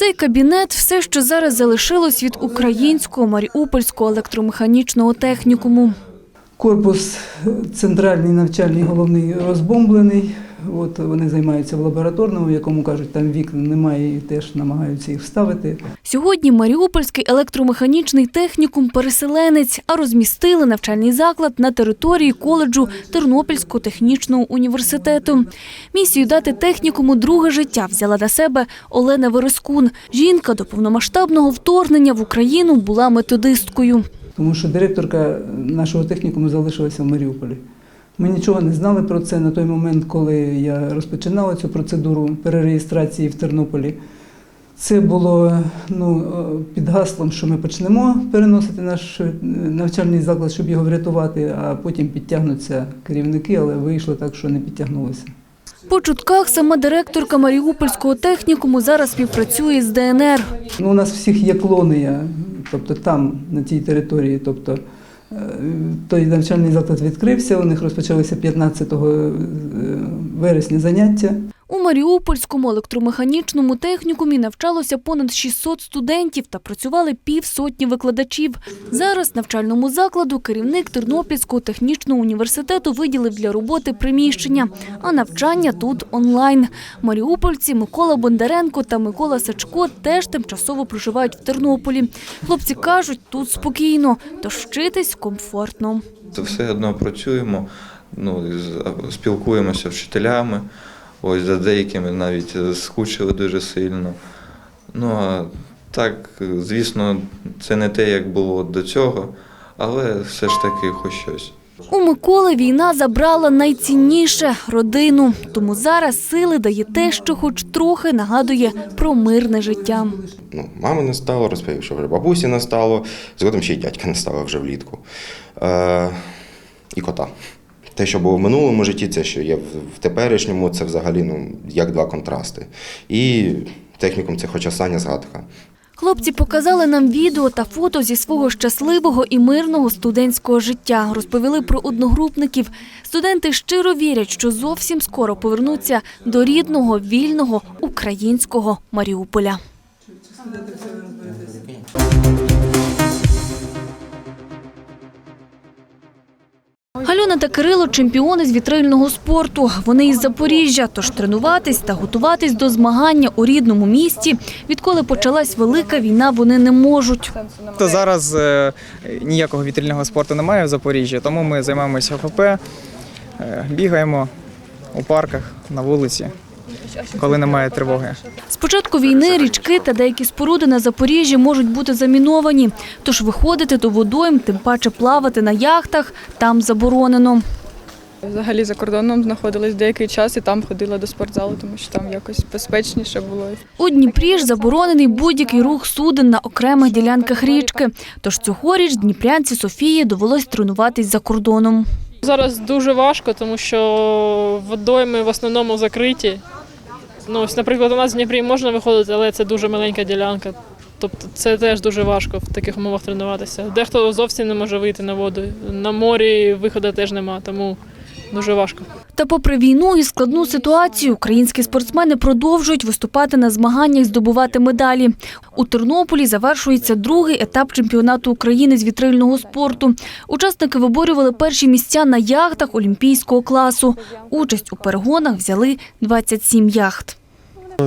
Цей кабінет все, що зараз залишилось від українського маріупольського електромеханічного технікуму. Корпус центральний навчальний головний розбомблений. От вони займаються в лабораторному, в якому кажуть, там вікон немає і теж намагаються їх вставити. Сьогодні Маріупольський електромеханічний технікум переселенець, а розмістили навчальний заклад на території коледжу Тернопільського технічного університету. Місію дати технікуму друге життя взяла на себе Олена Верескун. Жінка до повномасштабного вторгнення в Україну була методисткою. Тому що директорка нашого технікуму залишилася в Маріуполі. Ми нічого не знали про це на той момент, коли я розпочинала цю процедуру перереєстрації в Тернополі. Це було ну, під гаслом, що ми почнемо переносити наш е, навчальний заклад, щоб його врятувати, а потім підтягнуться керівники, але вийшло так, що не підтягнулося. По чутках сама директорка Маріупольського технікуму зараз співпрацює з ДНР. Ну, у нас всіх є клони, тобто там, на тій території. Тобто, той навчальний заклад відкрився, у них розпочалися 15 е, вересня заняття. У Маріупольському електромеханічному технікумі навчалося понад 600 студентів та працювали півсотні викладачів. Зараз навчальному закладу керівник Тернопільського технічного університету виділив для роботи приміщення, а навчання тут онлайн. Маріупольці Микола Бондаренко та Микола Сачко теж тимчасово проживають в Тернополі. Хлопці кажуть, тут спокійно, тож вчитись комфортно. То все одно працюємо, ну, спілкуємося з вчителями. Ось за деякими навіть скучили дуже сильно. Ну а так, звісно, це не те, як було до цього, але все ж таки хоч щось. У Миколи війна забрала найцінніше родину. Тому зараз сили дає те, що хоч трохи нагадує про мирне життя. Ну, мами не стало, розповів, що вже бабусі не стало, згодом ще й дядька не стало вже влітку. Е, і кота. Те, що було в минулому житті, це що є в теперішньому, це взагалі ну, як два контрасти. І технікум це хоч остання згадка. Хлопці показали нам відео та фото зі свого щасливого і мирного студентського життя. Розповіли про одногрупників. Студенти щиро вірять, що зовсім скоро повернуться до рідного, вільного українського Маріуполя. Та Кирило – чемпіони з вітрильного спорту. Вони із Запоріжжя, тож тренуватись та готуватись до змагання у рідному місті, відколи почалась велика війна, вони не можуть. То зараз е, ніякого вітрильного спорту немає в Запоріжжі, тому ми займаємося ОФП, е, бігаємо у парках, на вулиці, коли немає тривоги. З початку війни річки та деякі споруди на Запоріжжі можуть бути заміновані, тож виходити до водойм, тим паче плавати на яхтах, там заборонено. Взагалі за кордоном знаходилась деякий час і там ходила до спортзалу, тому що там якось безпечніше було. У Дніпрі ж заборонений будь-який рух суден на окремих ділянках річки. Тож цьогоріч дніпрянці Софії довелось тренуватись за кордоном. Зараз дуже важко, тому що водойми в основному закриті. Ну, ось, наприклад, у нас в Дніпрі можна виходити, але це дуже маленька ділянка. Тобто це теж дуже важко в таких умовах тренуватися. Дехто зовсім не може вийти на воду. На морі виходу теж нема, тому дуже важко. Та попри війну і складну ситуацію, українські спортсмени продовжують виступати на змаганнях, здобувати медалі. У Тернополі завершується другий етап чемпіонату України з вітрильного спорту. Учасники виборювали перші місця на яхтах олімпійського класу. Участь у перегонах взяли 27 яхт.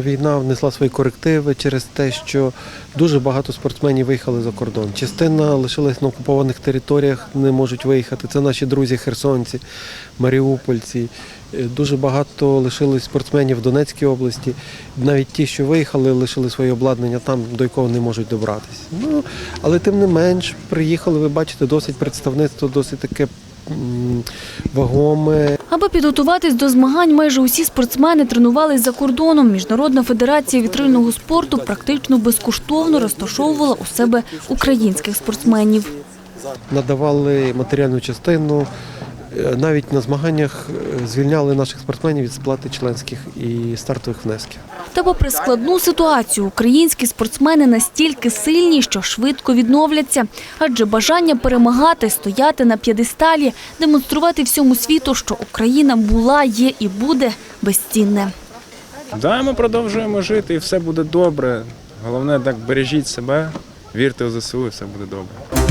Війна внесла свої корективи через те, що дуже багато спортсменів виїхали за кордон. Частина лишилась на окупованих територіях, не можуть виїхати. Це наші друзі херсонці, маріупольці. Е, Дуже багато лишилось спортсменів в Донецькій області. Навіть ті, що виїхали, лишили своє обладнання там, до якого не можуть добратися. Ну, але тим не менш, приїхали, ви бачите, досить представництво, досить таке вагоме. Аби підготуватись до змагань, майже усі спортсмени тренувались за кордоном. Міжнародна федерація вітрильного спорту практично безкоштовно розташовувала у себе українських спортсменів. надавали матеріальну частину. Е, Навіть на змаганнях е, звільняли наших спортсменів від сплати членських і стартових внесків. Та попри складну ситуацію, українські спортсмени настільки сильні, що швидко відновляться. Адже бажання перемагати, стояти на п'єдесталі, демонструвати всьому світу, що Україна була, є і буде безцінне. Да, ми продовжуємо жити і все буде добре. Головне так бережіть себе, вірте у ЗСУ і все буде добре.